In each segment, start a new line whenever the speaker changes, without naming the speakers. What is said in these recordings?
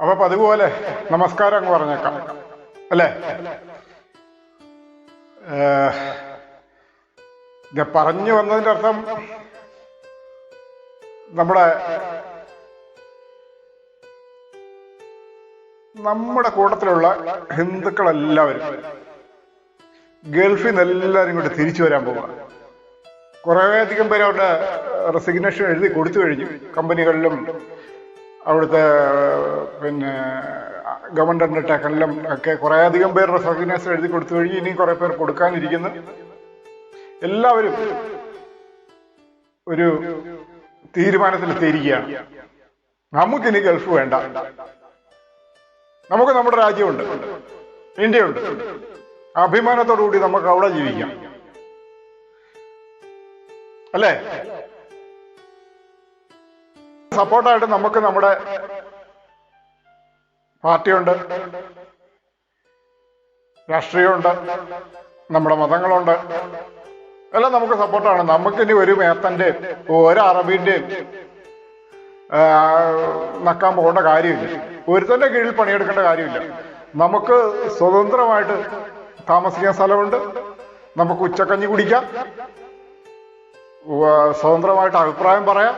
അപ്പൊ പതിപോലെ നമസ്കാരം അങ്ങ് പറഞ്ഞേക്കാം. അല്ലേ? ഇത് പറഞ്ഞു വന്നതിന്റെ അർത്ഥം നമ്മുടെ നമ്മുടെ കൂട്ടത്തിലുള്ള ഹിന്ദുക്കളെല്ലാവരും ഗൾഫിൽ നിന്ന് എല്ലാവരും കൂടി തിരിച്ചു വരാൻ പോവുക കുറേയധികം പേര് അവരുടെ റെസിഗ്നേഷൻ എഴുതി കൊടുത്തു കഴിഞ്ഞു. കമ്പനികളിലും അവിടുത്തെ പിന്നെ ഗവൺമെന്റ് ടെക്കനിലും ഒക്കെ കുറേയധികം പേർ റെസിഗ്നേഷൻ എഴുതി കൊടുത്തു കഴിഞ്ഞ് ഇനിയും കുറേ പേർ കൊടുക്കാനിരിക്കുന്നു. എല്ലാവരും ഒരു തീരുമാനത്തിലെത്തിയിരിക്കുകയാണ്. നമുക്കിനി ഗൾഫ് വേണ്ട. നമുക്ക് നമ്മുടെ രാജ്യമുണ്ട്. ഇന്ത്യയുണ്ട്. അഭിമാനത്തോടു കൂടി നമുക്ക് അവിടെ ജീവിക്കാം. അല്ലേ? സപ്പോർട്ടായിട്ട് നമുക്ക് നമ്മുടെ പാർട്ടിയുണ്ട്. രാഷ്ട്രീയമുണ്ട്. നമ്മുടെ മതങ്ങളുണ്ട്. എല്ലാം നമുക്ക് സപ്പോർട്ടാണ്. നമുക്കിനി ഒരു മേത്തന്റെ ഒരു അറബിന്റെയും നക്കാൻ പോകേണ്ട കാര്യമില്ല. ഒരുത്തന്റെ കീഴിൽ പണിയെടുക്കേണ്ട കാര്യമില്ല. നമുക്ക് സ്വതന്ത്രമായിട്ട് താമസിക്കാൻ സ്ഥലമുണ്ട്. നമുക്ക് ഉച്ചക്കഞ്ഞി കുടിക്കാം. സ്വതന്ത്രമായിട്ട് അഭിപ്രായം പറയാം.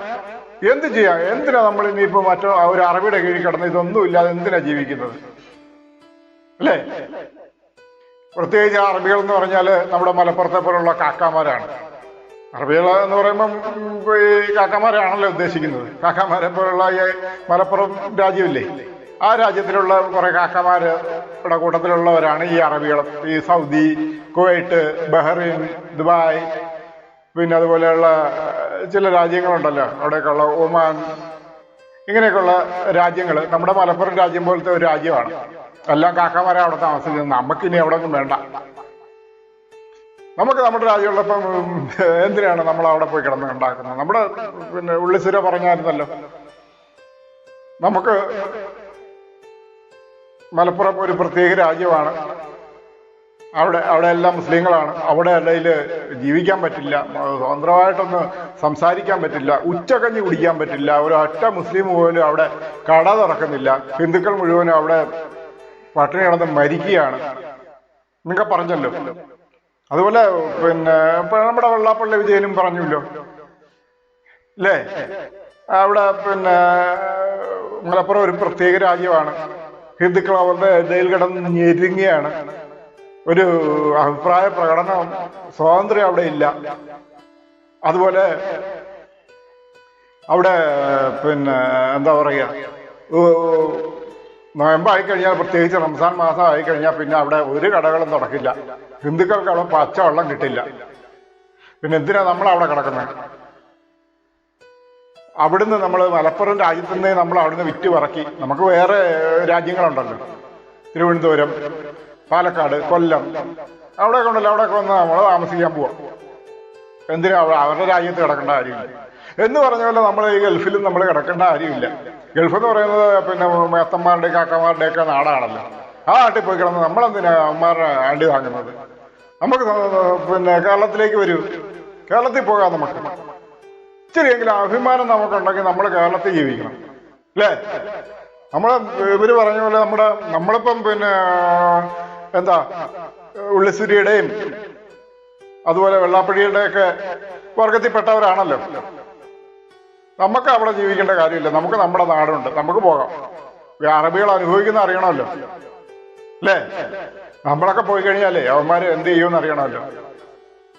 എന്ത് ചെയ്യാം? എന്തിനാ നമ്മൾ ഇനിയിപ്പോ മറ്റോ ഒരു അറബിയുടെ കീഴിൽ കിടന്ന് ഇതൊന്നും ഇല്ലാതെ എന്തിനാ ജീവിക്കുന്നത്? അല്ലേ? പ്രത്യേകിച്ച് അറബികൾ എന്ന് പറഞ്ഞാൽ നമ്മുടെ മലപ്പുറത്തെ പോലുള്ള കാക്കാമാരാണ്. അറബികൾ എന്ന് പറയുമ്പം ഈ കാക്കാമാരാണല്ലോ ഉദ്ദേശിക്കുന്നത്. കാക്കാമാരെ പോലുള്ള ഈ മലപ്പുറം രാജ്യമില്ലേ? ആ രാജ്യത്തിലുള്ള കുറെ കാക്കമാരുടെ കൂട്ടത്തിലുള്ളവരാണ് ഈ അറബികൾ. ഈ സൗദി കുവൈറ്റ് ബഹ്റൈൻ ദുബായ് പിന്നെ അതുപോലെയുള്ള ചില രാജ്യങ്ങളുണ്ടല്ലോ. അവിടെയൊക്കെയുള്ള ഒമാൻ ഇങ്ങനെയൊക്കെയുള്ള രാജ്യങ്ങൾ നമ്മുടെ മലപ്പുറം രാജ്യം പോലത്തെ ഒരു രാജ്യമാണ്. എല്ലാം കാക്കമാരെ അവിടെ താമസിക്കുന്നത്. നമുക്കിനി അവിടെ ഒന്നും വേണ്ട. നമുക്ക് നമ്മുടെ രാജ്യമുള്ളപ്പം എന്തിനാണ് നമ്മൾ അവിടെ പോയി കിടന്ന് ഉണ്ടാക്കുന്നത്? നമ്മുടെ പിന്നെ ഉള്ളിസുര പറഞ്ഞായിരുന്നല്ലോ. നമുക്ക് മലപ്പുറം ഒരു പ്രത്യേക രാജ്യമാണ്. അവിടെ അവിടെ എല്ലാം മുസ്ലിങ്ങളാണ്. അവിടെ ഇടയിൽ ജീവിക്കാൻ പറ്റില്ല. സ്വതന്ത്രമായിട്ടൊന്ന് സംസാരിക്കാൻ പറ്റില്ല. ഉച്ചകഞ്ഞി കുടിക്കാൻ പറ്റില്ല. ഒരു ഒറ്റ മുസ്ലിം പോലും അവിടെ കട തുറക്കുന്നില്ല. ഹിന്ദുക്കൾ മുഴുവനും അവിടെ പട്ടിണി കിടന്ന് മരിക്കുകയാണ്. നിങ്ങൾ പറഞ്ഞല്ലോ. അതുപോലെ പിന്നെ നമ്മുടെ വെള്ളാപ്പള്ളി വിജയനും പറഞ്ഞല്ലോ. അല്ലേ അവിടെ പിന്നെ മലപ്പുറം ഒരു പ്രത്യേക രാജ്യമാണ്. ഹിന്ദുക്കൾ അവരുടെ ഇടയിൽ കിടന്ന് ഞെരുങ്ങുകയാണ്. ഒരു അഭിപ്രായ പ്രകടനം സ്വാതന്ത്ര്യം അവിടെ ഇല്ല. അതുപോലെ അവിടെ പിന്നെ എന്താ പറയുക നോയമ്പായി കഴിഞ്ഞാൽ പ്രത്യേകിച്ച് റംസാൻ മാസം ആയി കഴിഞ്ഞാൽ പിന്നെ അവിടെ ഒരു കടകളും തുടക്കില്ല ഹിന്ദുക്കൾക്ക് അവിടെ പച്ച വെള്ളം കിട്ടില്ല. പിന്നെ എന്തിനാ നമ്മൾ അവിടെ കിടക്കുന്നത് അവിടുന്ന് നമ്മൾ മലപ്പുറം രാജ്യത്തു നിന്ന് നമ്മൾ അവിടുന്ന് വിറ്റ് പറക്കി നമുക്ക് വേറെ രാജ്യങ്ങളുണ്ടല്ലോ. തിരുവനന്തപുരം പാലക്കാട് കൊല്ലം. അവിടെയൊക്കെ ഉണ്ടല്ലോ അവിടെയൊക്കെ വന്ന് നമ്മൾ താമസിക്കാൻ പോവാം. എന്തിനാ അവ- അവരുടെ രാജ്യത്ത് കിടക്കേണ്ട കാര്യമില്ല. എന്ന് പറഞ്ഞ പോലെ നമ്മൾ ഈ ഗൾഫിലും നമ്മൾ കിടക്കേണ്ട കാര്യമില്ല. ഗൾഫ് എന്ന് പറയുന്നത് പിന്നെ മേത്തന്മാരുടെ കാക്കമാരുടെ ഒക്കെ നാടാണല്ലോ. ആ നാട്ടിൽ പോയി കിടന്ന് നമ്മളെന്തിനാ അമ്മമാരുടെ ആണ്ടി വാങ്ങുന്നത്? നമുക്ക് പിന്നെ കേരളത്തിലേക്ക് വരൂ. കേരളത്തിൽ പോകാം നമുക്ക്. ഇച്ചിരിയെങ്കിലും അഭിമാനം നമുക്കുണ്ടെങ്കിൽ നമ്മൾ കേരളത്തിൽ ജീവിക്കണം. അല്ലേ? നമ്മൾ ഇവർ പറഞ്ഞ പോലെ നമ്മുടെ നമ്മളിപ്പം പിന്നെ എന്താ ഉള്ളിസുരിയുടെയും അതുപോലെ വെള്ളാപ്പള്ളിയുടെ ഒക്കെ വർഗത്തിൽപ്പെട്ടവരാണല്ലോ. നമുക്ക് അവിടെ ജീവിക്കേണ്ട കാര്യമില്ല. നമുക്ക് നമ്മുടെ നാടുണ്ട്. നമുക്ക് പോകാം. അറബികൾ അനുഭവിക്കുന്ന അറിയണമല്ലോ. അല്ലേ? നമ്മളൊക്കെ പോയി കഴിഞ്ഞാലേ അവന്മാര് എന്ത് ചെയ്യുമെന്ന് അറിയണമല്ലോ.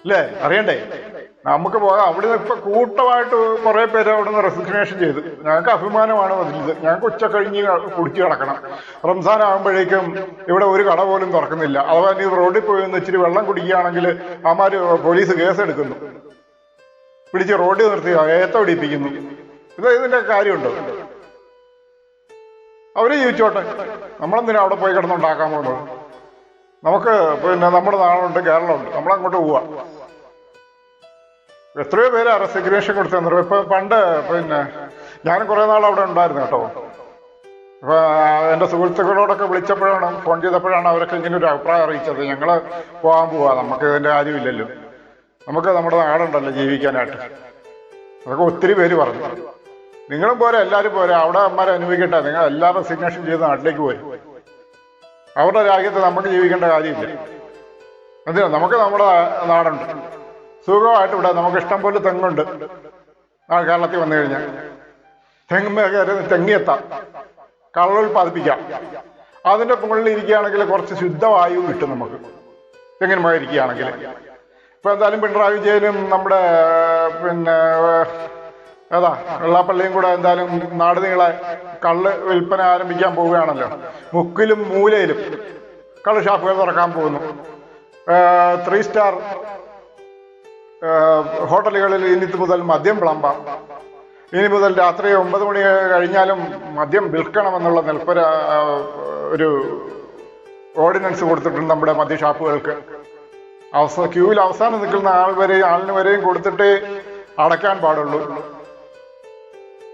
അല്ലേ അറിയണ്ടേ? നമുക്ക് പോകാം. അവിടെ ഇപ്പൊ കൂട്ടമായിട്ട് കുറെ പേര് അവിടെ നിന്ന് റെസിഗ്നേഷൻ ചെയ്തു. ഞങ്ങൾക്ക് അഭിമാനമാണ് വലുത് ഞങ്ങൾക്ക് ഉച്ച കഴിഞ്ഞ് കുടിച്ചു കിടക്കണം. റംസാൻ ആകുമ്പോഴേക്കും ഇവിടെ ഒരു കട പോലും തുറക്കുന്നില്ല. അഥവാ നീ റോഡിൽ പോയി ഇച്ചിരി വെള്ളം കുടിക്കുകയാണെങ്കിൽ അമാര് പോലീസ് കേസ് എടുക്കുന്നു. പിടിച്ച് റോഡിൽ നിർത്തി ഏത്ത പിടിപ്പിക്കുന്നു ഇത് ഇതിന്റെ കാര്യമുണ്ടോ? അവർ ജീവിച്ചോട്ടെ. നമ്മളെന്തിനാ അവിടെ പോയി കിടന്നുണ്ടാക്കാൻ പോകുന്നത്? നമുക്ക് പിന്നെ നമ്മുടെ നാടുണ്ട് കേരളമുണ്ട്. നമ്മൾ അങ്ങോട്ട് പോവാ. എത്രയോ പേര് റെസിഗ്നേഷൻ കൊടുത്തു ഇപ്പൊ പണ്ട് പിന്നെ ഞാൻ കുറെ നാൾ അവിടെ ഉണ്ടായിരുന്നു കേട്ടോ. അപ്പൊ എന്റെ സുഹൃത്തുക്കളോടൊക്കെ വിളിച്ചപ്പോഴാണ് ഫോൺ ചെയ്തപ്പോഴാണ് അവരൊക്കെ ഇങ്ങനെ ഒരു അഭിപ്രായം അറിയിച്ചത്. ഞങ്ങൾ പോകാൻ പോവാ നമുക്ക് ഇതിന്റെ കാര്യമില്ലല്ലോ. നമുക്ക് നമ്മുടെ നാടുണ്ടല്ലോ ജീവിക്കാനായിട്ട്. അതൊക്കെ ഒത്തിരി പേര് പറഞ്ഞു. നിങ്ങളും പോരെ എല്ലാവരും പോരെ. അവിടെ അമ്മമാരെ അനുഭവിക്കട്ടെ. നിങ്ങൾ എല്ലാ റെസിഗ്നേഷൻ ചെയ്ത് നാട്ടിലേക്ക് പോയി അവരുടെ രാജ്യത്ത് നമുക്ക് ജീവിക്കേണ്ട കാര്യമില്ല. എന്തിനാ നമുക്ക് നമ്മുടെ നാടുണ്ട്. സുഖമായിട്ട് ഇവിടെ നമുക്ക് ഇഷ്ടം പോലെ തെങ്ങുണ്ട്. ആ കേരളത്തിൽ വന്നു കഴിഞ്ഞാൽ. തെങ്ങ് കയറി തെങ്ങിയെത്താം. ഉൽപ്പാദിപ്പിക്കാം അതിന്റെ മുകളിൽ ഇരിക്കുകയാണെങ്കിൽ കുറച്ച് ശുദ്ധവായു കിട്ടും നമുക്ക്. തെങ്ങിനുമായിരിക്കുകയാണെങ്കിൽ ഇപ്പൊ എന്തായാലും പിണറായി വിജയനും നമ്മുടെ പിന്നെ ഏതാ വെള്ളാപ്പള്ളിയും കൂടെ എന്തായാലും നാട് നീളെ കള്ള് വിൽപ്പന ആരംഭിക്കാൻ പോവുകയാണല്ലോ. മുക്കിലും മൂലയിലും കള്ള് ഷാപ്പുകൾ തുറക്കാൻ പോകുന്നു. ത്രീ സ്റ്റാർ ഹോട്ടലുകളിൽ ഇനി മുതൽ മദ്യം വിളമ്പാം. ഇനി മുതൽ രാത്രി ഒമ്പത് മണി കഴിഞ്ഞാലും മദ്യം വിൽക്കണമെന്നുള്ള നിൽപ്പര ഒരു ഓർഡിനൻസ് കൊടുത്തിട്ടുണ്ട് നമ്മുടെ മദ്യ ഷാപ്പുകൾക്ക്. അവസാന ക്യൂവിൽ അവസാനം നിൽക്കുന്ന ആൾ വരെ ആളിന് വരെയും കൊടുത്തിട്ടേ അടയ്ക്കാൻ പാടുള്ളൂ.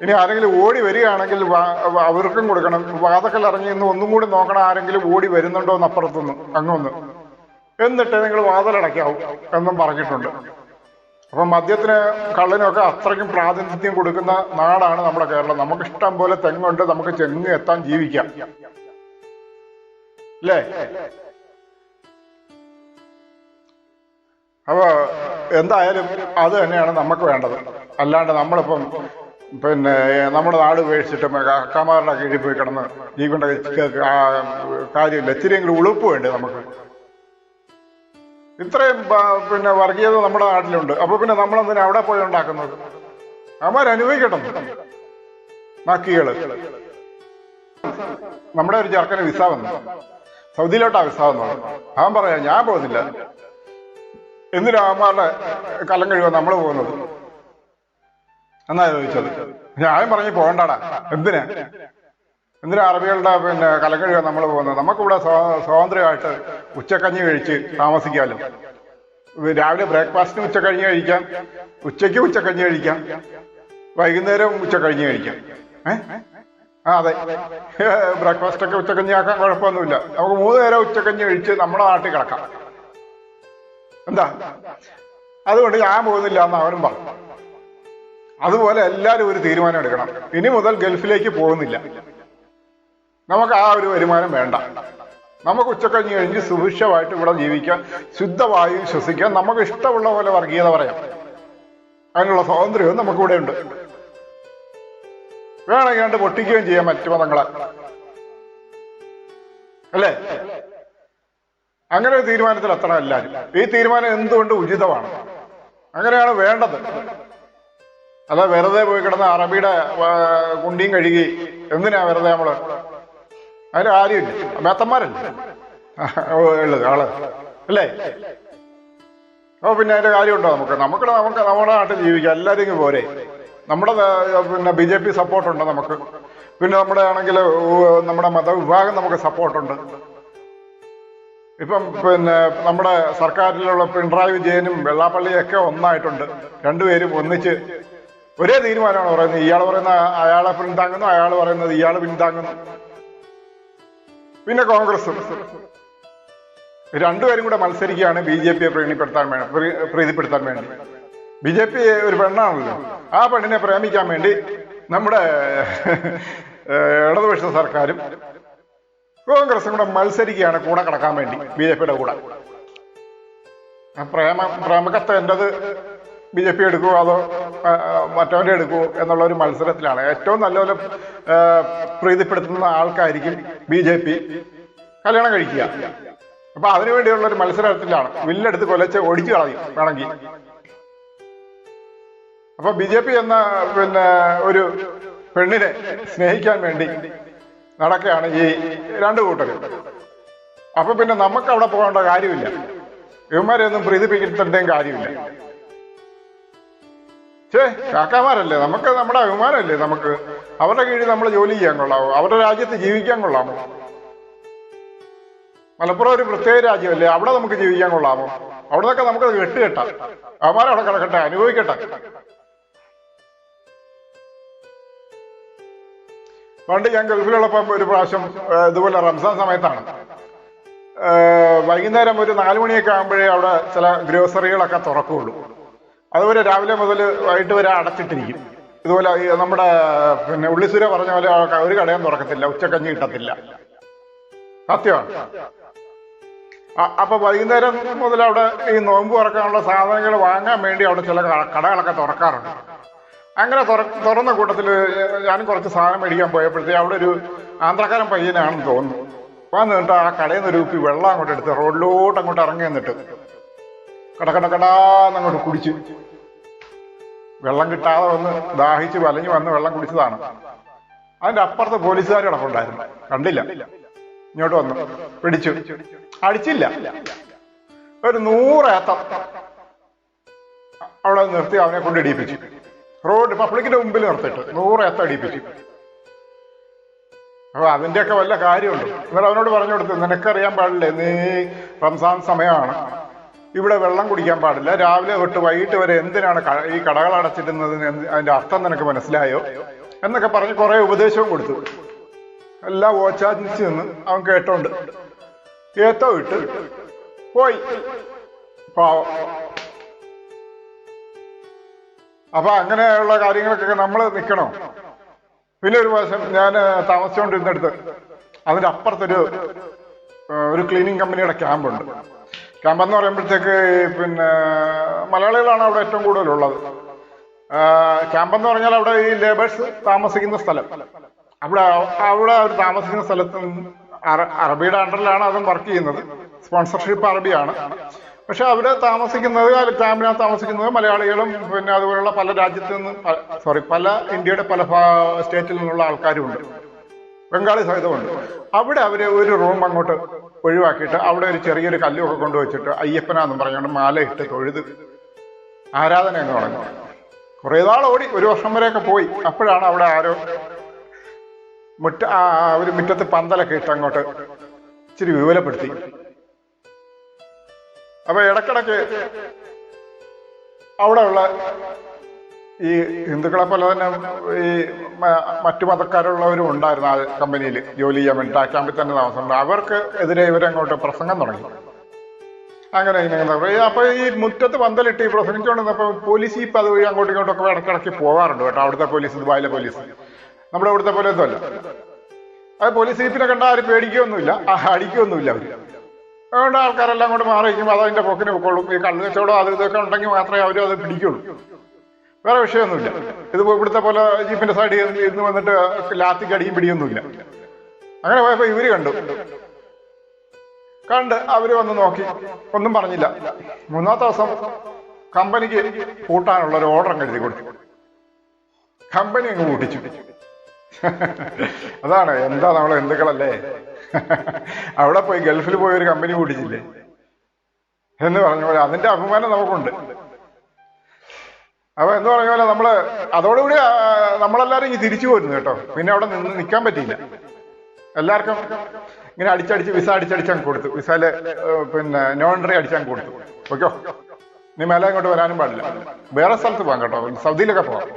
ഇനി ആരെങ്കിലും ഓടി വരികയാണെങ്കിൽ അവർക്കും കൊടുക്കണം. വാതക്കൽ ഇറങ്ങി നിന്ന് ഒന്നും കൂടി നോക്കണം ആരെങ്കിലും ഓടി വരുന്നുണ്ടോ എന്ന് അപ്പുറത്തുനിന്ന് അങ്ങൊന്ന്. എന്നിട്ട് നിങ്ങൾ വാതിലടയ്ക്കാവും എന്നും പറഞ്ഞിട്ടുണ്ട്. അപ്പം മദ്യത്തിന് കള്ളിനൊക്കെ അത്രയ്ക്കും പ്രാതിനിധ്യം കൊടുക്കുന്ന നാടാണ് നമ്മുടെ കേരളം. നമുക്ക് ഇഷ്ടം പോലെ തെങ്ങുണ്ട് നമുക്ക് ചെങ്ങ് എത്താൻ ജീവിക്കാം. അല്ലേ? അപ്പൊ എന്തായാലും അത് തന്നെയാണ് നമുക്ക് വേണ്ടത്. അല്ലാണ്ട് നമ്മളിപ്പം പിന്നെ നമ്മുടെ നാട് ഉപേക്ഷിച്ചിട്ട് അക്കാമാരുടെ കീഴിൽ പോയി കിടന്ന് ആ കാര്യമില്ല. ഇച്ചിരിയെങ്കിലും ഉളുപ്പ് വേണ്ടേ നമുക്ക്? ഇത്രയും പിന്നെ വർഗീയത നമ്മുടെ നാട്ടിലുണ്ട്. അപ്പൊ പിന്നെ നമ്മളെന്തിനാ അവിടെ പോയി ഉണ്ടാക്കുന്നത്? അവന്മാർ അനുഭവിക്കട്ടെ നക്കികൾ നമ്മുടെ ഒരു ചെറുക്കന് വിസ വന്നു. സൗദിയിലോട്ടാ വിസ വന്നു അവൻ പറയാ ഞാൻ പോകുന്നില്ല. എന്തിനാ അവന്മാരുടെ കലം കഴിവാ നമ്മൾ പോകുന്നത്? എന്നാ ചോദിച്ചത്? ഞാൻ പറഞ്ഞു പോകണ്ടടാ. എന്തിനാ? എന്തിനാ അറബികളുടെ പിന്നെ കലക്കഴിയാ നമ്മൾ പോകുന്നത്? നമുക്കിവിടെ സ്വാ- സ്വാതന്ത്ര്യമായിട്ട് ഉച്ചക്കഞ്ഞി കഴിച്ച് താമസിക്കാമല്ലോ രാവിലെ ബ്രേക്ക്ഫാസ്റ്റിന് ഉച്ചക്കഞ്ഞി കഴിക്കാം. ഉച്ചയ്ക്ക് ഉച്ചക്കഞ്ഞി കഴിക്കാം. വൈകുന്നേരം ഉച്ചക്കഞ്ഞി കഴിക്കാം. ഏ? ആ അതെ. ബ്രേക്ക്ഫാസ്റ്റ് ഒക്കെ ഉച്ചക്കഞ്ഞി ആക്കാൻ കുഴപ്പമൊന്നുമില്ല. നമുക്ക് മൂന്ന് നേരം ഉച്ചക്കഞ്ഞി കഴിച്ച് നമ്മുടെ നാട്ടിൽ കിടക്കാം. എന്താ? അതുകൊണ്ട് ഞാൻ പോകുന്നില്ല എന്ന് അവനും പറഞ്ഞു. അതുപോലെ എല്ലാവരും ഒരു തീരുമാനം എടുക്കണം. ഇനി മുതൽ ഗൾഫിലേക്ക് പോകുന്നില്ല. നമുക്ക് ആ ഒരു വരുമാനം വേണ്ട. നമുക്ക് ഉച്ചക്കഴിഞ്ഞ് കഴിഞ്ഞ് സുഭിക്ഷമായിട്ട് ഇവിടെ ജീവിക്കാൻ ശുദ്ധവായു ശ്വസിക്കാൻ നമുക്ക് ഇഷ്ടമുള്ള പോലെ വർഗീയത പറയാം. അതിനുള്ള സ്വാതന്ത്ര്യവും നമുക്കിവിടെ ഉണ്ട്. വേണമെങ്കിൽ കണ്ട് പൊട്ടിക്കുകയും ചെയ്യാം മറ്റു മതങ്ങളെ. അല്ലേ? അങ്ങനെ ഒരു തീരുമാനത്തിൽ എത്തണം എല്ലാവരും ഈ തീരുമാനം എന്തുകൊണ്ട് ഉചിതമാണ്? അങ്ങനെയാണ് വേണ്ടത്. അല്ല വെറുതെ പോയി കിടന്ന അറബിയുടെ കുണ്ടിയും കഴുകി. എന്തിനാ വെറുതെ നമ്മൾ? അതിന് ആരുമില്ല. മേത്തന്മാരല്ലേ? ഉള്ളത് ആൾ. അല്ലേ? അപ്പൊ പിന്നെ അതിന്റെ കാര്യമുണ്ടോ നമുക്ക്? നമുക്ക് നമുക്ക് നമ്മുടെ നാട്ടിൽ ജീവിക്കാം. എല്ലാവരും പോരെ. നമ്മുടെ പിന്നെ ബി ജെ പി സപ്പോർട്ടുണ്ട് നമുക്ക്. പിന്നെ നമ്മുടെ ആണെങ്കിൽ നമ്മുടെ മതവിഭാഗം നമുക്ക് സപ്പോർട്ടുണ്ട്. ഇപ്പം പിന്നെ നമ്മുടെ സർക്കാരിലുള്ള പിണറായി വിജയനും വെള്ളാപ്പള്ളിയൊക്കെ ഒന്നായിട്ടുണ്ട്. രണ്ടുപേരും ഒന്നിച്ച് ഒരേ തീരുമാനമാണ് പറയുന്നത്. ഇയാൾ പറയുന്ന അയാളെ പിന്താങ്ങുന്നു അയാൾ പറയുന്നത് ഇയാൾ പിന്താങ്ങുന്നു. പിന്നെ കോൺഗ്രസ്. രണ്ടുപേരും കൂടെ മത്സരിക്കുകയാണ് ബി ജെ പിയെ പ്രീണിപ്പെടുത്താൻ വേണ്ടി പ്രീ- പ്രീതിപ്പെടുത്താൻ വേണ്ടി. ബി ജെ പി ഒരു പെണ്ണാണല്ലോ. ആ പെണ്ണിനെ പ്രേമിക്കാൻ വേണ്ടി നമ്മുടെ ഇടതുപക്ഷ സർക്കാരും കോൺഗ്രസും കൂടെ മത്സരിക്കുകയാണ് കൂടെ കിടക്കാൻ വേണ്ടി ബി ജെ പിയുടെ കൂടെ. പ്രേമ പ്രേമകത്ത് എന്റെത് ബി ജെ പി എടുക്കുമോ അതോ മറ്റവന്റെ എടുക്കുമോ എന്നുള്ള ഒരു മത്സരത്തിലാണ്. ഏറ്റവും നല്ലപോലെ പ്രീതിപ്പെടുത്തുന്ന ആൾക്കായിരിക്കും ബി ജെ പി കല്യാണം കഴിക്കുക. അപ്പൊ അതിനുവേണ്ടിയുള്ള ഒരു മത്സരത്തിലാണ് വില്ലെടുത്ത് കൊലച്ച് ഒടിച്ചു കളയും വേണമെങ്കിൽ. അപ്പൊ ബി ജെ പി എന്ന പിന്നെ ഒരു പെണ്ണിനെ സ്നേഹിക്കാൻ വേണ്ടി നടക്കുകയാണ് ഈ രണ്ടു കൂട്ടരും. അപ്പൊ പിന്നെ നമുക്ക് അവിടെ പോകേണ്ട കാര്യമില്ല. ഇവന്മാരെ ഒന്നും പ്രീതിപ്പിക്കേണ്ടതും കാര്യമില്ല. ഛേ കാക്കാമാരല്ലേ? നമുക്ക് നമ്മുടെ അഭിമാനമല്ലേ നമുക്ക്? അവരുടെ കീഴിൽ നമ്മൾ ജോലി ചെയ്യാൻ കൊള്ളാമോ അവരുടെ രാജ്യത്ത് ജീവിക്കാൻ കൊള്ളാമോ? മലപ്പുറം ഒരു പ്രത്യേക രാജ്യമല്ലേ? അവിടെ നമുക്ക് ജീവിക്കാൻ കൊള്ളാമോ? അവിടെ നിന്നൊക്കെ നമുക്ക് കെട്ടുകെട്ടാം. അവന്മാരവിടെ കിടക്കട്ടെ അനുഭവിക്കട്ടെ. പണ്ട് ഞാൻ ഗൾഫിലുള്ളപ്പം ഒരു പ്രാവശ്യം ഇതുപോലെ റംസാൻ സമയത്താണ്. വൈകുന്നേരം ഒരു നാലുമണിയൊക്കെ ആകുമ്പോഴേ അവിടെ ചില ഗ്രോസറികളൊക്കെ തുറക്കുകയുള്ളൂ. അതുവരെ രാവിലെ മുതൽ വൈകിട്ട് വരെ അടച്ചിട്ടിരിക്കും. ഇതുപോലെ നമ്മുടെ പിന്നെ ഉള്ളിസുര പറഞ്ഞ പോലെ ഒരു കടയും തുറക്കത്തില്ല ഉച്ചക്കഞ്ഞി കിട്ടത്തില്ല. സത്യമാണ്. അപ്പൊ വൈകുന്നേരം മുതൽ അവിടെ ഈ നോമ്പ് തുറക്കാനുള്ള സാധനങ്ങൾ വാങ്ങാൻ വേണ്ടി അവിടെ ചില കടകളൊക്കെ തുറക്കാറുണ്ട്. അങ്ങനെ തുറന്ന കൂട്ടത്തിൽ ഞാനും കുറച്ച് സാധനം മേടിക്കാൻ പോയപ്പോഴത്തേക്ക് അവിടെ ഒരു ആന്ധ്രക്കാരൻ പയ്യനാണെന്ന് തോന്നുന്നു. വന്നിട്ട് ആ കടയിൽ നിന്ന് ഒരു കുപ്പി വെള്ളം അങ്ങോട്ട് എടുത്ത് റോഡിലോട്ട് അങ്ങോട്ട് ഇറങ്ങി നിന്നിട്ട് കടകടകടാന്ന് അങ്ങോട്ട് കുടിച്ചു. വെള്ളം കിട്ടാതെ വന്ന് ദാഹിച്ച് വലഞ്ഞു വന്ന് വെള്ളം കുടിച്ചതാണ്. അതിന്റെ അപ്പുറത്ത് പോലീസുകാർ കിടപ്പുണ്ടായിരുന്നു. കണ്ടില്ല. ഇങ്ങോട്ട് വന്നു. പിടിച്ചു. അടിച്ചില്ല. ഒരു നൂറേത്തം അവിടെ നിർത്തി അവനെ കൊണ്ട് ഇടിയിപ്പിച്ചു റോഡ് പബ്ലിക്കിന്റെ മുമ്പിൽ നിർത്തിയിട്ട് നൂറേത്തം ഇടിയിപ്പിച്ചു അപ്പൊ അതിന്റെയൊക്കെ വല്ല കാര്യമുണ്ട്? എന്നാൽ അവനോട് പറഞ്ഞു കൊടുത്തു നിനക്കറിയാൻ പാടില്ലേ? നീ റംസാൻ സമയമാണ്. ഇവിടെ വെള്ളം കുടിക്കാൻ പാടില്ല. രാവിലെ തൊട്ട് വൈകിട്ട് വരെ എന്തിനാണ് ഈ കടകൾ അടച്ചിടുന്നതിന് അതിന്റെ അർത്ഥം നിനക്ക് മനസ്സിലായോ? എന്നൊക്കെ പറഞ്ഞ് കുറെ ഉപദേശവും കൊടുത്തു. എല്ലാം ഓച്ചാനിച്ച് നിന്ന് അവൻ കേട്ടോണ്ട്. ഏത്തോ ഇട്ട് പോയി. പാവം. അപ്പൊ അങ്ങനെയുള്ള കാര്യങ്ങൾക്കൊക്കെ നമ്മൾ നിൽക്കണോ പിന്നെ ഒരു പ്രാവശ്യം ഞാൻ താമസിച്ചുകൊണ്ടിരുന്നിടത്ത് അതിന്റെ അപ്പുറത്തൊരു ഒരു ക്ലീനിങ് കമ്പനിയുടെ ക്യാമ്പുണ്ട്. ക്യാമ്പ് എന്ന് പറയുമ്പോഴത്തേക്ക് പിന്നെ മലയാളികളാണ് അവിടെ ഏറ്റവും കൂടുതലുള്ളത്. ക്യാമ്പ് എന്ന് പറഞ്ഞാൽ അവിടെ ഈ ലേബേഴ്സ് താമസിക്കുന്ന സ്ഥലം. അവിടെ അവിടെ അവർ താമസിക്കുന്ന സ്ഥലത്ത് അറ- അറബിയുടെ അണ്ടറിലാണ് അതും വർക്ക് ചെയ്യുന്നത്. സ്പോൺസർഷിപ്പ് അറബിയാണ്. പക്ഷെ അവിടെ താമസിക്കുന്നത് ക്യാമ്പിനകത്ത് താമസിക്കുന്നത് മലയാളികളും പിന്നെ അതുപോലുള്ള പല രാജ്യത്തു നിന്ന് സോറി പല ഇന്ത്യയുടെ പല സ്റ്റേറ്റിൽ നിന്നുള്ള ആൾക്കാരുമുണ്ട് ബംഗാളി സഹിതമുണ്ട്. അവിടെ അവർ ഒരു റൂം അങ്ങോട്ട് ഒഴിവാക്കിയിട്ട് അവിടെ ഒരു ചെറിയൊരു കല്ലുമൊക്കെ കൊണ്ടുവച്ചിട്ട് അയ്യപ്പനാന്നും പറഞ്ഞുകൊണ്ട് മാലയിട്ട് തൊഴുത് ആരാധന എന്ന് പറഞ്ഞു കുറേ നാൾ ഓടി ഒരു വർഷം വരെയൊക്കെ പോയി. അപ്പോഴാണ് അവിടെ ആരോ മുറ്റ ആ, ഒരു മുറ്റത്ത് പന്തലൊക്കെ ഇട്ട് അങ്ങോട്ട് ഇച്ചിരി വിപുലപ്പെടുത്തി. അപ്പൊ ഇടക്കിടക്ക് അവിടെയുള്ള ഈ ഹിന്ദുക്കളെ പോലെ തന്നെ ഈ മറ്റു മതക്കാരുള്ളവരും ഉണ്ടായിരുന്നു ആ കമ്പനിയിൽ ജോലി ചെയ്യാൻ വേണ്ടി. ആ ക്യാമ്പിൽ തന്നെ താമസം അവർക്ക് എതിരെ ഇവരങ്ങോട്ട് പ്രസംഗം തുടങ്ങി. അങ്ങനെ ഇങ്ങനെ അപ്പൊ ഈ മുറ്റത്ത് പന്തലിട്ട് ഈ പ്രസംഗിച്ചുകൊണ്ടിരുന്നപ്പോ പോലീസ് ഈ അതുവഴി അങ്ങോട്ടും ഇങ്ങോട്ടൊക്കെ ഇടക്കിടക്ക് പോകാറുണ്ട് കേട്ടോ. അവിടുത്തെ പോലീസ് ദുബായിലെ പോലീസ്. നമ്മുടെ അവിടുത്തെ പോലെ ഒന്നുമല്ല. അത് പോലീസ് ജീപ്പിനെ കണ്ട ആരും പേടിക്കുകയൊന്നുമില്ല. അടിക്കുകയൊന്നുമില്ല അവർ. അതുകൊണ്ട് ആൾക്കാരെല്ലാം അങ്ങോട്ട് മാറി വയ്ക്കുമ്പോൾ അത് അതിന്റെ പൊക്കിന് പൊക്കോളും. ഈ കള്ളു കച്ചവടം അത് ഇതൊക്കെ ഉണ്ടെങ്കിൽ മാത്രമേ അവരും അത് പിടിക്കുള്ളൂ. വേറെ വിഷയമൊന്നുമില്ല. ഇത് ഇവിടുത്തെ പോലെ ജീപ്പിന്റെ സൈഡിൽ ഇരുന്ന് വന്നിട്ട് ലാത്തിക്ക് അടിയും പിടിയൊന്നുമില്ല അങ്ങനെ പോയപ്പോ ഇവർ കണ്ടു. കണ്ട് അവർ വന്ന് നോക്കി. ഒന്നും പറഞ്ഞില്ല. മൂന്നാമത്തെ ദിവസം കമ്പനിക്ക് പൂട്ടാനുള്ള ഒരു ഓർഡർ അങ്ങ് എഴുതി കൊടുത്തു. കമ്പനി അങ്ങ് പൂട്ടിച്ചു. അതാണ്. എന്താ നമ്മളെ ഹിന്ദുക്കളല്ലേ? അവിടെ പോയി ഗൾഫിൽ പോയി ഒരു കമ്പനി പൂട്ടിച്ചില്ലേ? എന്ന് പറഞ്ഞ പോലെ അതിന്റെ അഭിമാനം നമുക്കുണ്ട്. അപ്പൊ എന്ന് പറഞ്ഞ പോലെ നമ്മൾ അതോടുകൂടി നമ്മളെല്ലാരും ഇനി തിരിച്ചു പോരുന്നു കേട്ടോ. പിന്നെ അവിടെ നിന്ന് നിൽക്കാൻ പറ്റിയില്ല. എല്ലാവർക്കും ഇങ്ങനെ അടിച്ചടിച്ച് വിസ അടിച്ചടിച്ചങ്ങ് കൊടുത്തു. വിസയിൽ പിന്നെ നോൺ എൻട്രി അടിച്ചങ്ങ് കൊടുത്തു. ഓക്കോ? നീ മേലെ ഇങ്ങോട്ട് വരാനും പാടില്ല. വേറെ സ്ഥലത്ത് പോകാം കേട്ടോ. സൗദിയിലൊക്കെ പോകാം.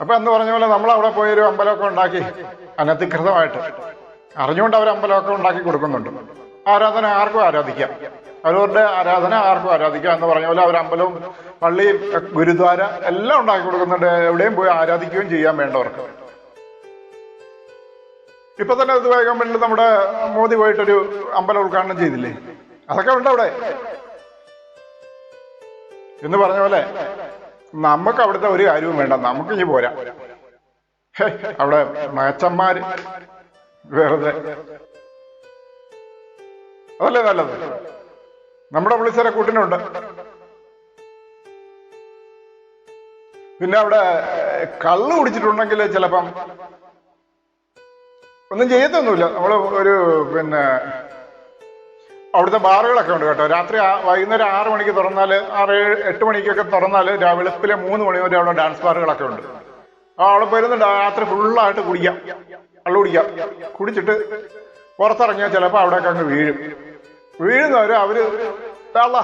അപ്പൊ എന്ന് പറഞ്ഞ പോലെ നമ്മൾ അവിടെ പോയൊരു അമ്പലമൊക്കെ ഉണ്ടാക്കി അനധികൃതമായിട്ട്. അറിഞ്ഞുകൊണ്ട് അവർ അമ്പലമൊക്കെ ഉണ്ടാക്കി കൊടുക്കുന്നുണ്ട്. ആരാധന ആർക്കും ആരാധിക്കാം. അവരവരുടെ ആരാധന ആർക്കും ആരാധിക്കാം എന്ന് പറഞ്ഞ പോലെ അവർ അമ്പലവും പള്ളിയും ഗുരുദ്വാര എല്ലാം ഉണ്ടാക്കി കൊടുക്കുന്നുണ്ട്. എവിടെയും പോയി ആരാധിക്കുകയും ചെയ്യാൻ വേണ്ടവർക്ക്. ഇപ്പൊ തന്നെ ദുബായ് കമ്പനിയിൽ നമ്മുടെ മോദി പോയിട്ടൊരു അമ്പലം ഉദ്ഘാടനം ചെയ്തില്ലേ? അതൊക്കെ ഉണ്ട് അവിടെ. എന്ന് പറഞ്ഞ പോലെ നമുക്ക് അവിടുത്തെ ഒരു കാര്യവും വേണ്ട. നമുക്ക് ഇനി പോരാ. അവിടെ മേച്ചന്മാര് വേറെ. അതല്ലേ നല്ലത്? നമ്മുടെ പുള്ളിച്ചര കൂട്ടിനുണ്ട്. പിന്നെ അവിടെ കള്ള് കുടിച്ചിട്ടുണ്ടെങ്കിൽ ചിലപ്പം ഒന്നും ചെയ്യത്തൊന്നുമില്ല. നമ്മൾ ഒരു പിന്നെ അവിടുത്തെ ബാറുകളൊക്കെ ഉണ്ട് കേട്ടോ. രാത്രി വൈകുന്നേരം ആറ് മണിക്ക് തുറന്നാൽ ആറ് എട്ട് മണിക്കൊക്കെ തുറന്നാൽ വെളുപ്പിലെ മൂന്ന് മണി വരെ അവിടെ ഡാൻസ് ബാറുകളൊക്കെ ഉണ്ട്. ആ അവിടെ പോയിരുന്നുണ്ട് രാത്രി ഫുള്ളായിട്ട് കുടിക്കാം. കള്ളു കുടിക്കാം. കുടിച്ചിട്ട് പുറത്തിറങ്ങിയാൽ ചിലപ്പോൾ അവിടെയൊക്കെ അങ്ങ് വീഴും. വീഴുന്നവര് അവർ ആളാ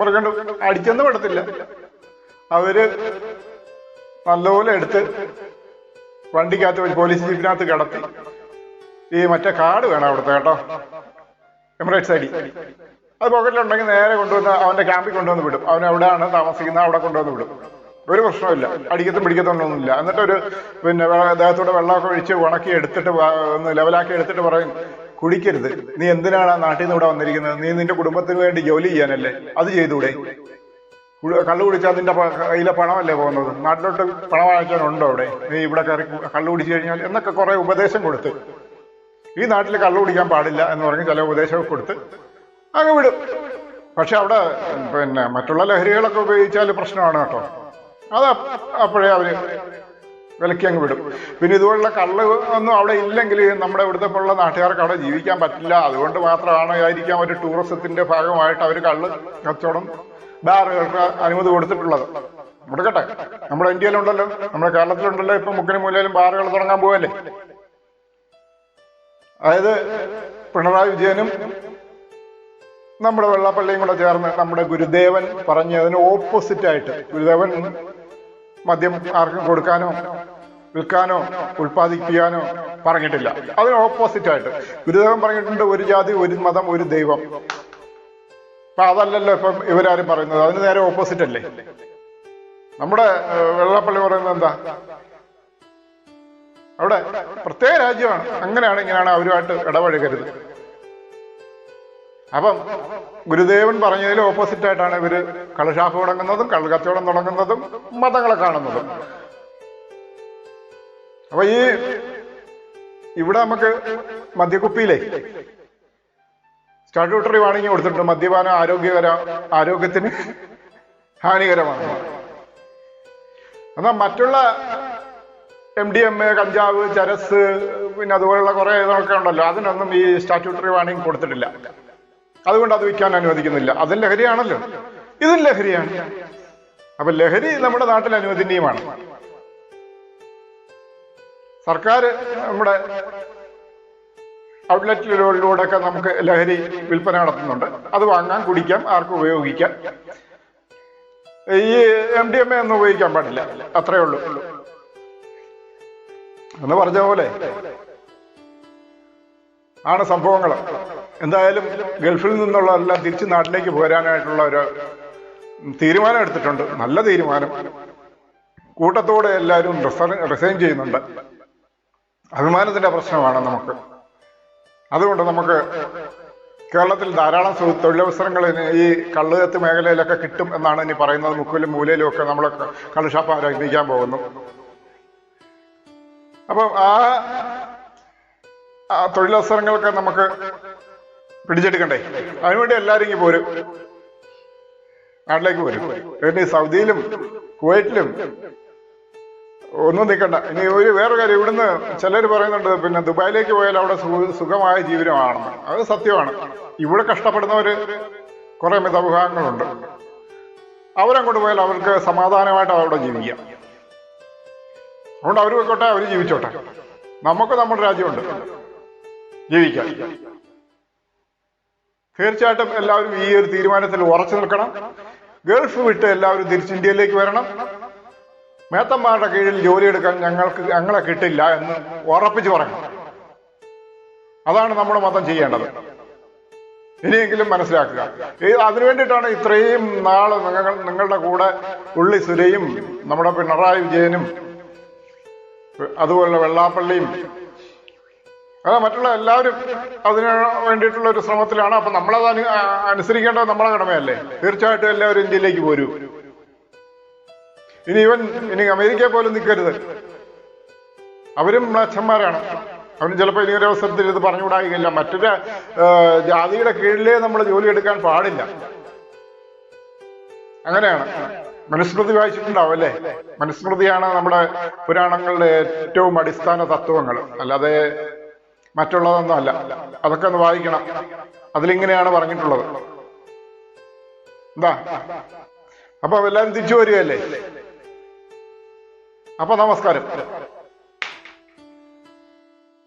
അടിച്ചൊന്നും അടിച്ചെന്ന് പെടത്തില്ല. അവർ നല്ലപോലെ എടുത്ത് വണ്ടിക്കകത്ത് വെച്ച് പോലീസ് ജീപ്പിനകത്ത് കിടത്തി. ഈ മറ്റേ കാർഡ് വേണം അവിടുത്തെ കേട്ടോ. എമിറേറ്റ്സ് അടി അത് പോക്കറ്റിലുണ്ടെങ്കിൽ നേരെ കൊണ്ടുവന്ന് അവന്റെ ക്യാമ്പിൽ കൊണ്ടുവന്ന് വിടും. അവൻ എവിടെയാണ് താമസിക്കുന്നത് അവിടെ കൊണ്ടുവന്ന് വിടും. ഒരു പ്രശ്നമില്ല അടിക്കത്തും പിടിക്കത്തൊന്നുമില്ല. എന്നിട്ടൊരു പിന്നെ ദേഹത്തൂടെ വെള്ളമൊക്കെ ഒഴിച്ച് ഉണക്കി എടുത്തിട്ട് ഒന്ന് ലെവലാക്കി എടുത്തിട്ട് പറയും കുടിക്കരുത്. നീ എന്തിനാണ് ആ നാട്ടിൽ നിന്ന് ഇവിടെ വന്നിരിക്കുന്നത്? നീ നിന്റെ കുടുംബത്തിന് വേണ്ടി ജോലി ചെയ്യാനല്ലേ? അത് ചെയ്തൂടെ കള്ളു കുടിച്ചാൽ നിന്റെ കയ്യിലെ പണമല്ലേ പോകുന്നത്? നാട്ടിലോട്ട് പണം വാങ്ങിക്കാനുണ്ടോ അവിടെ? നീ ഇവിടെ കയറി കള്ളു കുടിച്ചു കഴിഞ്ഞാൽ എന്നൊക്കെ കുറെ ഉപദേശം കൊടുത്ത്. ഈ നാട്ടിൽ കള്ളു കുടിക്കാൻ പാടില്ല എന്ന് പറഞ്ഞ് ചില ഉപദേശമൊക്കെ കൊടുത്ത് അങ്ങ് വിടും. പക്ഷെ അവിടെ പിന്നെ മറ്റുള്ള ലഹരികളൊക്കെ ഉപയോഗിച്ചാൽ പ്രശ്നമാണ് കേട്ടോ. അത് അപ്പ- അപ്പോഴേ അവർ വിലക്കി അങ്ങ് വിടും. പിന്നെ ഇതുപോലുള്ള കള്ള് ഒന്നും അവിടെ ഇല്ലെങ്കിൽ നമ്മുടെ ഇവിടുത്തെ പോലുള്ള നാട്ടുകാർക്ക് അവിടെ ജീവിക്കാൻ പറ്റില്ല. അതുകൊണ്ട് മാത്രമാണ് ആയിരിക്കാം ഒരു ടൂറിസത്തിന്റെ ഭാഗമായിട്ട് അവർ കള്ള് കച്ചവടം ബാറുകൾക്ക് അനുമതി കൊടുത്തിട്ടുള്ളത്. കൊടുക്കട്ടെ. നമ്മുടെ ഇന്ത്യയിലുണ്ടല്ലോ. നമ്മുടെ കേരളത്തിലുണ്ടല്ലോ. ഇപ്പൊ മുക്കിന് മൂലയിലും ബാറുകൾ തുടങ്ങാൻ പോവല്ലേ? അതായത് പിണറായി വിജയനും നമ്മുടെ വെള്ളാപ്പള്ളിയും കൂടെ ചേർന്ന് നമ്മുടെ ഗുരുദേവൻ പറഞ്ഞതിന് ഓപ്പോസിറ്റ് ആയിട്ട്. ഗുരുദേവൻ മദ്യം ആർക്കും കൊടുക്കാനോ വിൽക്കാനോ ഉൽപ്പാദിപ്പിക്കാനോ പറഞ്ഞിട്ടില്ല. അതിന് ഓപ്പോസിറ്റ് ആയിട്ട്. ഗുരുദേവൻ പറഞ്ഞിട്ടുണ്ട് ഒരു ജാതി ഒരു മതം ഒരു ദൈവം. അപ്പൊ അതല്ലല്ലോ ഇപ്പം ഇവരാരും പറയുന്നത്. അതിന് നേരെ ഓപ്പോസിറ്റ് അല്ലേ? നമ്മുടെ വെള്ളപ്പള്ളി പറയുന്നത് എന്താ? അവിടെ പ്രത്യേക രാജ്യമാണ്. അങ്ങനെയാണ് ഇങ്ങനെയാണ് അവരുമായിട്ട് ഇടപഴകരുത്. അപ്പം ഗുരുദേവൻ പറഞ്ഞതിൽ ഓപ്പോസിറ്റ് ആയിട്ടാണ് ഇവർ കള്ളുഷാപ്പ് തുടങ്ങുന്നതും കള്ളുകച്ചവടം തുടങ്ങുന്നതും മതങ്ങളെ കാണുന്നതും. അപ്പൊ ഈ ഇവിടെ നമുക്ക് മദ്യക്കുപ്പിയിലേ സ്റ്റാറ്റ്യൂട്ടറി വാണിംഗ് കൊടുത്തിട്ടുണ്ട്. മദ്യപാനം ആരോഗ്യകര ആരോഗ്യത്തിന് ഹാനികരമാണ്. എന്നാൽ മറ്റുള്ള എം ഡി എം എ കഞ്ചാവ് ചരസ് പിന്നെ അതുപോലുള്ള കുറെ ഇതൊക്കെ ഉണ്ടല്ലോ. അതിനൊന്നും ഈ സ്റ്റാറ്റ്യൂട്ടറി വാണിംഗ് കൊടുത്തിട്ടില്ല. അതുകൊണ്ട് അത് വിൽക്കാൻ അനുവദിക്കുന്നില്ല. അതും ലഹരിയാണല്ലോ. ഇതും ലഹരിയാണ്. അപ്പൊ ലഹരി നമ്മുടെ നാട്ടിൽ അനുവദനീയമാണ്. സർക്കാർ നമ്മുടെ ഔട്ട്ലെറ്റുകളിലൂടെ ഒക്കെ നമുക്ക് ലഹരി വിൽപ്പന നടത്തുന്നുണ്ട്. അത് വാങ്ങാൻ കുടിക്കാം ആർക്കും ഉപയോഗിക്കാം. ഈ എം ഡി എം എ ഒന്നും ഉപയോഗിക്കാൻ പാടില്ല. അത്രേ ഉള്ളൂ. എന്ന് പറഞ്ഞ പോലെ ആണ് സംഭവങ്ങൾ എന്തായാലും ഗൾഫിൽ നിന്നുള്ളതെല്ലാം തിരിച്ച് നാട്ടിലേക്ക് പോരാനായിട്ടുള്ള ഒരു തീരുമാനം എടുത്തിട്ടുണ്ട്. നല്ല തീരുമാനം. കൂട്ടത്തോടെ എല്ലാവരും റിസൈൻ ചെയ്യുന്നുണ്ട്. അഭിമാനത്തിന്റെ പ്രശ്നമാണ് നമുക്ക്. അതുകൊണ്ട് നമുക്ക് കേരളത്തിൽ ധാരാളം തൊഴിലവസരങ്ങൾ ഈ കള്ളുകത്ത് മേഖലയിലൊക്കെ കിട്ടും എന്നാണ് ഇനി പറയുന്നത്. മുക്കിലും മൂലയിലും ഒക്കെ നമ്മൾ കള്ളുഷാപ്പ് ആരംഭിക്കാൻ പോകുന്നു. അപ്പം ആ ആ തൊഴിലവസരങ്ങളൊക്കെ നമുക്ക് പിടിച്ചെടുക്കണ്ടേ? അതിനുവേണ്ടി എല്ലാവരും ഇങ്ങനെ പോരും. നാട്ടിലേക്ക് പോരും. ഈ സൗദിയിലും കുവൈറ്റിലും ഒന്നും നിൽക്കണ്ട ഇനി ഒരു വേറെ കാര്യം ഇവിടുന്ന് ചിലർ പറയുന്നുണ്ട് പിന്നെ ദുബായിലേക്ക് പോയാൽ അവിടെ സുഖമായ ജീവിതമാണെന്ന്. അത് സത്യമാണ്. ഇവിടെ കഷ്ടപ്പെടുന്നവര് കുറെ മിതവിഭാഗങ്ങളുണ്ട് അവരങ്ങോട്ട് പോയാൽ അവർക്ക് സമാധാനമായിട്ട് അവിടെ ജീവിക്കാം. അതുകൊണ്ട് അവർ പോയിക്കോട്ടെ അവർ ജീവിച്ചോട്ടെ. നമുക്ക് നമ്മുടെ രാജ്യമുണ്ട്. ജീവിക്കാം. തീർച്ചയായിട്ടും എല്ലാവരും ഈ ഒരു തീരുമാനത്തിൽ ഉറച്ചു നിൽക്കണം. ഗൾഫ് വിട്ട് എല്ലാവരും തിരിച്ച് ഇന്ത്യയിലേക്ക് വരണം. മേത്തന്മാരുടെ കീഴിൽ ജോലിയെടുക്കാൻ ഞങ്ങൾക്ക് ഞങ്ങളെ കിട്ടില്ല എന്ന് ഉറപ്പിച്ചു പറയണം. അതാണ് നമ്മുടെ മതം ചെയ്യേണ്ടത്. ഇനിയെങ്കിലും മനസ്സിലാക്കുക. അതിനു വേണ്ടിയിട്ടാണ് ഇത്രയും നാൾ നിങ്ങൾ നിങ്ങളുടെ കൂടെ ഉള്ളി സുരയും നമ്മുടെ പിണറായി വിജയനും അതുപോലെ വെള്ളാപ്പള്ളിയും അത് മറ്റുള്ള എല്ലാവരും അതിന് വേണ്ടിയിട്ടുള്ള ഒരു ശ്രമത്തിലാണ്. അപ്പൊ നമ്മളത് അനു അനുസരിക്കേണ്ടത് നമ്മളെ കടമയല്ലേ? തീർച്ചയായിട്ടും എല്ലാവരും ഇന്ത്യയിലേക്ക് പോരൂ. ഇനി ഇവൻ ഇനി അമേരിക്കയെ പോലും നിൽക്കരുത്. അവരും മ്ലാച്ചന്മാരാണ് അവരും ചിലപ്പോൾ ഇനി ഒരു അവസരത്തിൽ ഇത് പറഞ്ഞുകൂടായില്ല മറ്റൊരു ജാതിയുടെ കീഴിലേ നമ്മൾ ജോലി എടുക്കാൻ പാടില്ല. അങ്ങനെയാണ്. മനുസ്മൃതി വായിച്ചിട്ടുണ്ടാവും അല്ലേ? മനുസ്മൃതിയാണ് നമ്മുടെ പുരാണങ്ങളുടെ ഏറ്റവും അടിസ്ഥാന തത്വങ്ങൾ. അല്ലാതെ മറ്റുള്ളതൊന്നും അല്ല. അതൊക്കെ ഒന്ന് വായിക്കണം. അതിലിങ്ങനെയാണ് പറഞ്ഞിട്ടുള്ളത്. എന്താ? അപ്പൊ എല്ലാവരും തിരിച്ചു വരികയല്ലേ? അപ്പൊ നമസ്കാരം.